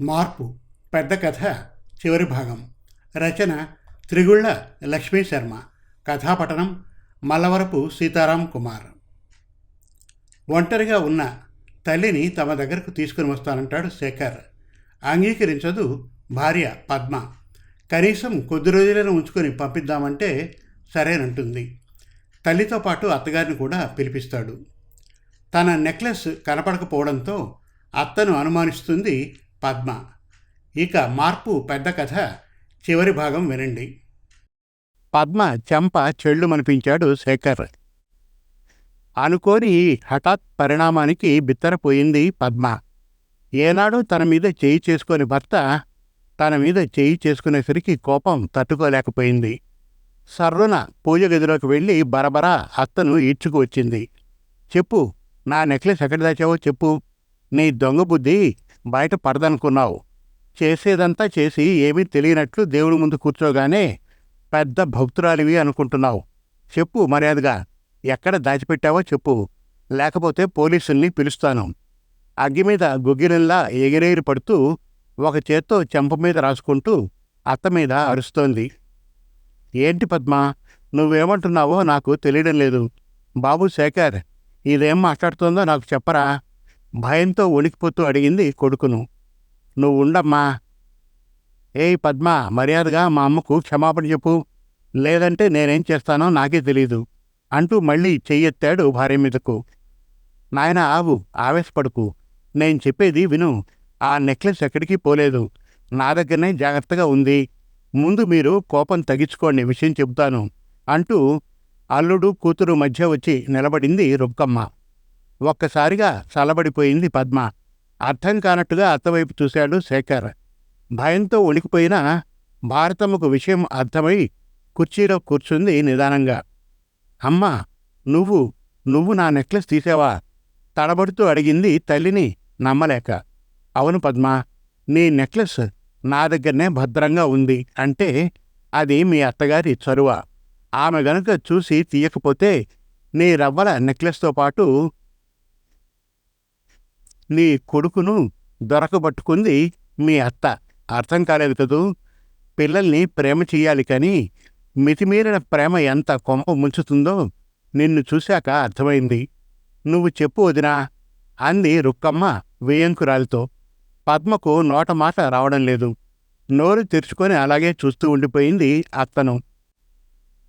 మార్పు పెద్ద కథ చివరి భాగం. రచన త్రిగుళ్ళ లక్ష్మీ శర్మ. కథాపఠనం మల్లవరపు సీతారాం కుమార్. ఒంటరిగా ఉన్న తల్లిని తమ దగ్గరకు తీసుకుని వస్తానంటాడు శేఖర్. అంగీకరించదు భార్య పద్మ. కనీసం కొద్ది రోజులను ఉంచుకొని పంపిద్దామంటే సరేనంటుంది. తల్లితో పాటు అత్తగారిని కూడా పిలిపిస్తాడు. తన నెక్లెస్ కనపడకపోవడంతో అత్తను అనుమానిస్తుంది పద్మ. ఇక మార్పు పెద్ద కథ చివరి భాగం వినండి. పద్మ చెంప చెళ్ళుమనిపించాడు శేఖర్. అనుకోని హఠాత్ పరిణామానికి బిత్తరపోయింది పద్మ. ఏనాడు తన మీద చేయి చేసుకొని భర్త తన మీద చేయి చేసుకునేసరికి కోపం తట్టుకోలేకపోయింది. సర్రున పూజ గదిలోకి వెళ్ళి బరబరా అత్తను ఈడ్చుకు వచ్చింది. చెప్పు నా నెక్లెస్ ఎక్కడ దాచావో చెప్పు. నీ దొంగ బుద్ధి బయట పడదనుకున్నావు. చేసేదంతా చేసి ఏమీ తెలియనట్లు దేవుడి ముందు కూర్చోగానే పెద్ద భక్తురాలివి అనుకుంటున్నావు. చెప్పు మర్యాదగా ఎక్కడ దాచిపెట్టావో చెప్పు. లేకపోతే పోలీసుల్ని పిలుస్తాను. అగ్గి మీద గుగ్గిరంలా ఎగిరేగిరి పడుతూ ఒక చేత్తో చెంప మీద రాసుకుంటూ అత్త మీద అరుస్తోంది. ఏంటి పద్మ నువ్వేమంటున్నావో నాకు తెలియడం లేదు. బాబు శేఖర్ ఇదేం మాట్లాడుతోందో నాకు చెప్పరా? భయంతో వణికిపోతూ అడిగింది కొడుకును. నువ్వు ఉండమ్మా. ఏయ్ పద్మ మర్యాదగా మా అమ్మకు క్షమాపణ చెప్పు. లేదంటే నేనేం చేస్తానో నాకే తెలీదు అంటూ మళ్ళీ చెయ్యెత్తాడు భార్య మీదకు. నాయన ఆవు ఆవేశపడుకు. నేను చెప్పేది విను. ఆ నెక్లెస్ ఎక్కడికి పోలేదు. నా దగ్గరనే జాగ్రత్తగా ఉంది. ముందు మీరు కోపం తగ్గించుకోండి విషయం చెబుతాను అంటూ అల్లుడు కూతురు మధ్య వచ్చి నిలబడింది రుబ్కమ్మ ఒక్కసారిగా చలబడిపోయింది పద్మ. అర్థం కానట్టుగా అత్తవైపు చూశాడు శేఖర్. భయంతో వణికిపోయిన భారతమ్మకు విషయం అర్థమై కుర్చీలో కూర్చుంది నిదానంగా. అమ్మా నువ్వు నువ్వు నా నెక్లెస్ తీసావా? తడబడుతూ అడిగింది తల్లిని నమ్మలేక. అవును పద్మ నీ నెక్లెస్ నా దగ్గరనే భద్రంగా ఉంది అంటే అది మీ అత్తగారి చరువ. ఆమె గనుక చూసి తీయకపోతే నీ రవ్వల నెక్లెస్తో పాటు నీ కొడుకును దొరకబట్టుకుంది మీ అత్త. అర్థం కాలేదు కదూ? పిల్లల్ని ప్రేమ చెయ్యాలి కానీ మితిమీరిన ప్రేమ ఎంత కొంప ముంచుతుందో నిన్ను చూశాక అర్థమైంది. నువ్వు చెప్పు వదినా అంది రుక్కమ్మ వేయంకురాలితో. పద్మకు నోట మాట రావడం లేదు. నోరు తెరుచుకొని అలాగే చూస్తూ ఉండిపోయింది అత్తను.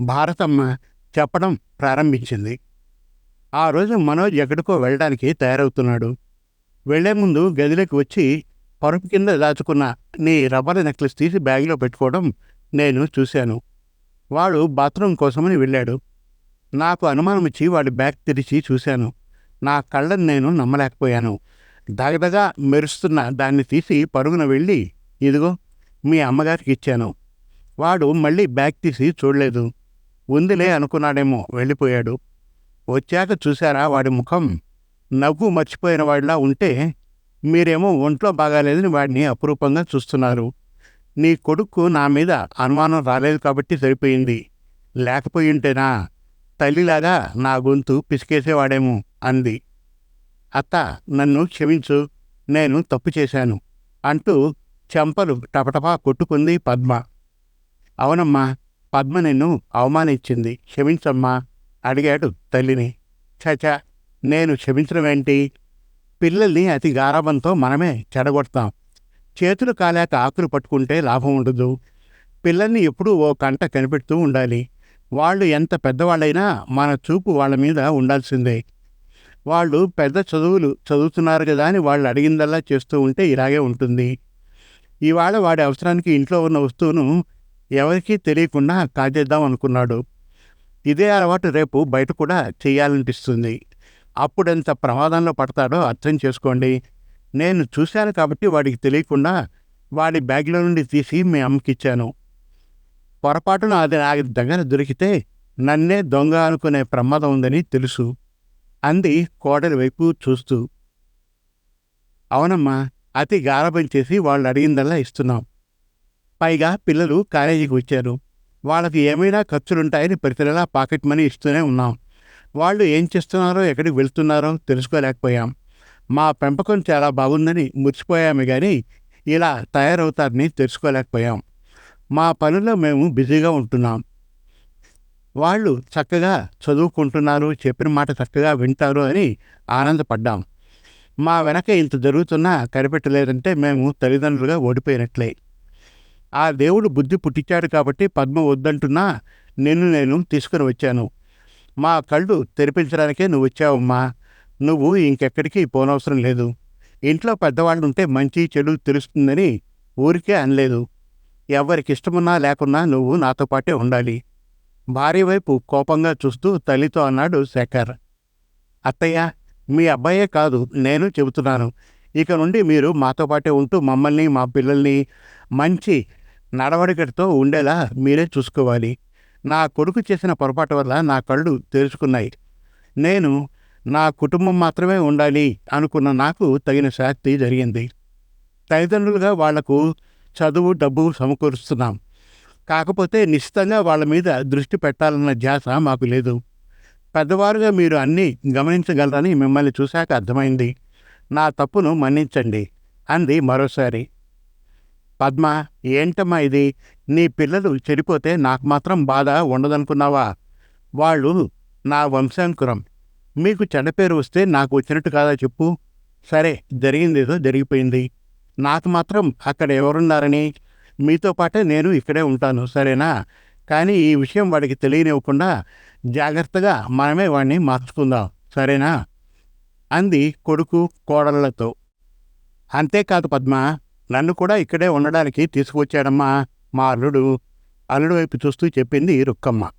భారతమ్మ చెప్పడం ప్రారంభించింది. ఆ రోజు మనోజ్ ఎక్కడికో వెళ్ళడానికి తయారవుతున్నాడు. వెళ్ళే ముందు గదిలోకి వచ్చి పరుపు కింద దాచుకున్న నీ రబ్బర్ నెక్లెస్ తీసి బ్యాగ్లో పెట్టుకోవడం నేను చూశాను. వాడు బాత్రూమ్ కోసమని వెళ్ళాడు. నాకు అనుమానం ఇచ్చి వాడి బ్యాగ్ తెరిచి చూశాను. నా కళ్ళని నేను నమ్మలేకపోయాను. దగదగా మెరుస్తున్న దాన్ని తీసి పరుగున వెళ్ళి ఇదిగో మీ అమ్మగారికి ఇచ్చాను. వాడు మళ్ళీ బ్యాగ్ తీసి చూడలేదు. ఉందిలే అనుకున్నాడేమో వెళ్ళిపోయాడు. వచ్చాక చూశారా వాడి ముఖం? నవ్వు మర్చిపోయిన వాడిలా ఉంటే మీరేమో ఒంట్లో బాగాలేదని వాడిని అపురూపంగా చూస్తున్నారు. నీ కొడుకు నా మీద అనుమానం రాలేదు కాబట్టి సరిపోయింది. లేకపోయింటేనా? తల్లిలాగా నా గొంతు పిసికేసేవాడేమో అంది. అత్త నన్ను క్షమించు నేను తప్పు చేశాను అంటూ చెంపలు టపటపా కొట్టుకుంది పద్మ. అవునమ్మా పద్మ నిన్ను అవమానించింది. క్షమించమ్మా అడిగాడు తల్లిని. చచా నేను క్షమించడం ఏంటి? పిల్లల్ని అతి గారాబంతో మనమే చెడగొడతాం. చేతులు కాలేక ఆకులు పట్టుకుంటే లాభం ఉండదు. పిల్లల్ని ఎప్పుడూ ఓ కంట కనిపెడుతూ ఉండాలి. వాళ్ళు ఎంత పెద్దవాళ్ళైనా మన చూపు వాళ్ళ మీద ఉండాల్సిందే. వాళ్ళు పెద్ద చదువులు చదువుతున్నారు కదా అని వాళ్ళు అడిగిందల్లా చేస్తూ ఉంటే ఇలాగే ఉంటుంది. ఇవాళ వాడి అవసరానికి ఇంట్లో ఉన్న వస్తువును ఎవరికీ తెలియకుండా కాజేద్దాం అనుకున్నాడు. ఇదే అలవాటు రేపు బయట కూడా చేయాలనిపిస్తుంది. అప్పుడెంత ప్రమాదంలో పడతాడో అర్థం చేసుకోండి. నేను చూశాను కాబట్టి వాడికి తెలియకుండా వాడి బ్యాగ్లో నుండి తీసి మీ అమ్మకిచ్చాను పొరపాటున అది నా దగ్గర దొరికితే నన్నే దొంగ అనుకునే ప్రమాదం ఉందని తెలుసు అంది కోడలి వైపు చూస్తూ. అవునమ్మా అతి గారభం చేసి వాళ్ళు అడిగిందల్లా ఇస్తున్నాం. పైగా పిల్లలు కాలేజీకి వచ్చారు. వాళ్ళకి ఏమైనా ఖర్చులుంటాయని ప్రతి నెలా పాకెట్ మనీ ఇస్తూనే ఉన్నాం. వాళ్ళు ఏం చేస్తున్నారో ఎక్కడికి వెళ్తున్నారో తెలుసుకోలేకపోయాం. మా పెంపకం చాలా బాగుందని మురిసిపోయామే కానీ ఇలా తయారవుతారని తెలుసుకోలేకపోయాం. మా పనుల్లో మేము బిజీగా ఉంటున్నాం. వాళ్ళు చక్కగా చదువుకుంటున్నారు చెప్పిన మాట చక్కగా వింటారు అని ఆనందపడ్డాం. మా వెనక ఇంత జరుగుతున్నా కనిపెట్టలేదంటే మేము తల్లిదండ్రులుగా ఓడిపోయినట్లే. ఆ దేవుడు బుద్ధి పుట్టించాడు కాబట్టి పద్మ వద్దంటున్నా నిన్ను నేను తీసుకుని వచ్చాను. మా కళ్ళు తెరిపించడానికే నువ్వు వచ్చావమ్మా నువ్వు ఇంకెక్కడికి పోనవసరం లేదు. ఇంట్లో పెద్దవాళ్ళు ఉంటే మంచి చెడు తెలుస్తుందని ఊరికే అనలేదు. ఎవరికి ఇష్టమున్నా లేకున్నా నువ్వు నాతో పాటే ఉండాలి. భార్య వైపు కోపంగా చూస్తూ తల్లితో అన్నాడు శేఖర్. అత్తయ్య మీ అబ్బాయే కాదు నేను చెబుతున్నాను. ఇక నుండి మీరు మాతో పాటే ఉంటూ మమ్మల్ని మా పిల్లల్ని మంచి నడవడికతో ఉండేలా మీరే చూసుకోవాలి. నా కొడుకు చేసిన పొరపాటు వల్ల నా కళ్ళు తెరుచుకున్నాయి. నేను నా కుటుంబం మాత్రమే ఉండాలి అనుకున్న నాకు తగిన శాస్తి జరిగింది. తల్లిదండ్రులుగా వాళ్ళకు చదువు డబ్బు సమకూరుస్తున్నాం. కాకపోతే నిశ్చితంగా వాళ్ళ మీద దృష్టి పెట్టాలన్న ధ్యాస మాకు లేదు. పెద్దవారుగా మీరు అన్నీ గమనించగలరని మిమ్మల్ని చూశాక అర్థమైంది. నా తప్పును మన్నించండి అంది మరోసారి. పద్మ ఏంటమ్మా ఇది? నీ పిల్లలు చెడిపోతే నాకు మాత్రం బాధ ఉండదనుకున్నావా? వాళ్ళు నా వంశాంకురం. మీకు చెడ్డ వస్తే నాకు వచ్చినట్టు కాదా చెప్పు. సరే జరిగిందేదో జరిగిపోయింది. నాకు మాత్రం అక్కడ ఎవరున్నారని మీతో పాటే నేను ఇక్కడే ఉంటాను సరేనా? కానీ ఈ విషయం వాడికి తెలియనివ్వకుండా జాగ్రత్తగా మనమే వాడిని మార్చుకుందాం సరేనా? అంది కొడుకు కోడళ్ళతో అంతేకాదు పద్మ నన్ను కూడా ఇక్కడే ఉండడానికి తీసుకువచ్చాడమ్మా. మా అల్లుడు అల్లుడు వైపు చూస్తూ చెప్పింది రుక్కమ్మ.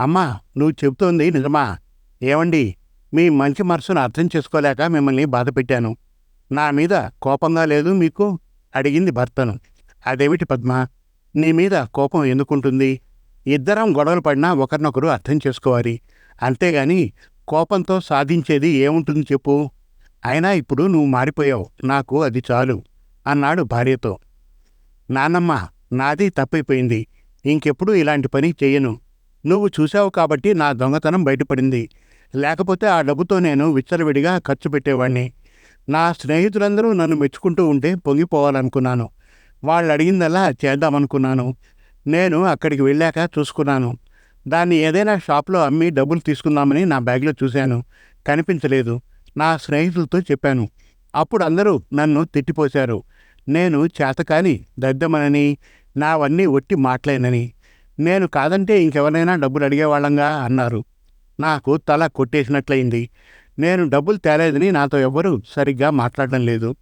అమ్మా నువ్వు చెబుతోంది నిజమా? ఏమండి మీ మంచి మనసును అర్థం చేసుకోలేక మిమ్మల్ని బాధ పెట్టాను. నా మీద కోపంగా లేదు మీకు? అడిగింది భర్తను. అదేమిటి పద్మ? నీ మీద కోపం ఎందుకుంటుంది? ఇద్దరం గొడవలు పడినా ఒకరినొకరు అర్థం చేసుకోవాలి. అంతేగాని కోపంతో సాధించేది ఏముంటుంది చెప్పు? అయినా ఇప్పుడు నువ్వు మారిపోయావు. నాకు అది చాలు అన్నాడు భార్యతో. నాన్నమ్మా నాది తప్పైపోయింది. ఇంకెప్పుడు ఇలాంటి పని చెయ్యను. నువ్వు చూశావు కాబట్టి నా దొంగతనం బయటపడింది. లేకపోతే ఆ డబ్బుతో నేను విచ్చలవిడిగా ఖర్చు పెట్టేవాణ్ణి. నా స్నేహితులందరూ నన్ను మెచ్చుకుంటూ ఉంటే పొంగిపోవాలనుకున్నాను. వాళ్ళు అడిగిందల్లా చేద్దామనుకున్నాను. నేను అక్కడికి వెళ్ళాక చూసుకున్నాను. దాన్ని ఏదైనా షాప్లో అమ్మి డబ్బులు తీసుకుందామని నా బ్యాగ్లో చూశాను. కనిపించలేదు. నా స్నేహితులతో చెప్పాను. అప్పుడు అందరూ నన్ను తిట్టిపోశారు. నేను చేతకాని దద్దమనని నావన్నీ ఒట్టి మాటలేనని. నేను కాదంటే ఇంకెవరైనా డబ్బులు అడిగేవాళ్ళంగా అన్నారు. నాకు తల కొట్టేసినట్లయింది. నేను డబ్బులు తేలేదని నాతో ఎవ్వరూ సరిగ్గా మాట్లాడడం లేదు.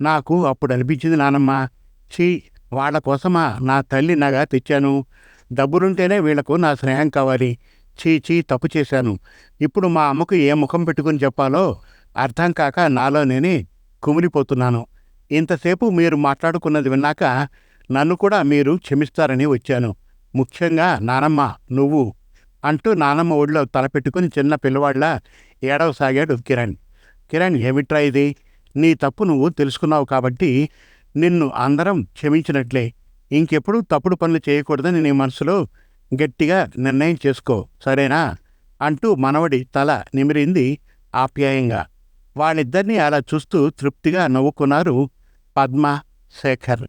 నాకు అప్పుడు అనిపించింది నానమ్మ చీ వాళ్ళ కోసమా? నా తల్లి నగ తెచ్చాను. డబ్బులుంటేనే వీళ్ళకు నా స్నేహం కావాలి. చీ చీ తప్పు చేశాను. ఇప్పుడు మా అమ్మకు ఏ ముఖం పెట్టుకుని చెప్పాలో అర్థం కాక నాలో నేనే కుమిలిపోతున్నాను. ఇంతసేపు మీరు మాట్లాడుకున్నది విన్నాక నన్ను కూడా మీరు క్షమిస్తారని వచ్చాను. ముఖ్యంగా నానమ్మ నువ్వు అంటూ నానమ్మ ఒడిలో తలపెట్టుకుని చిన్న పిల్లవాళ్ళ ఏడవసాగాడు కిరణ్. కిరణ్ ఏమిట్రా ఇది? నీ తప్పు నువ్వు తెలుసుకున్నావు కాబట్టి నిన్ను అందరం క్షమించినట్లే. ఇంకెప్పుడు తప్పుడు పనులు చేయకూడదని నీ మనసులో గట్టిగా నిర్ణయం చేసుకో సరేనా? అంటూ మనవడి తల నిమిరింది ఆప్యాయంగా. వాళ్ళిద్దరినీ అలా చూస్తూ తృప్తిగా నవ్వుకున్నారు పద్మ శేఖర్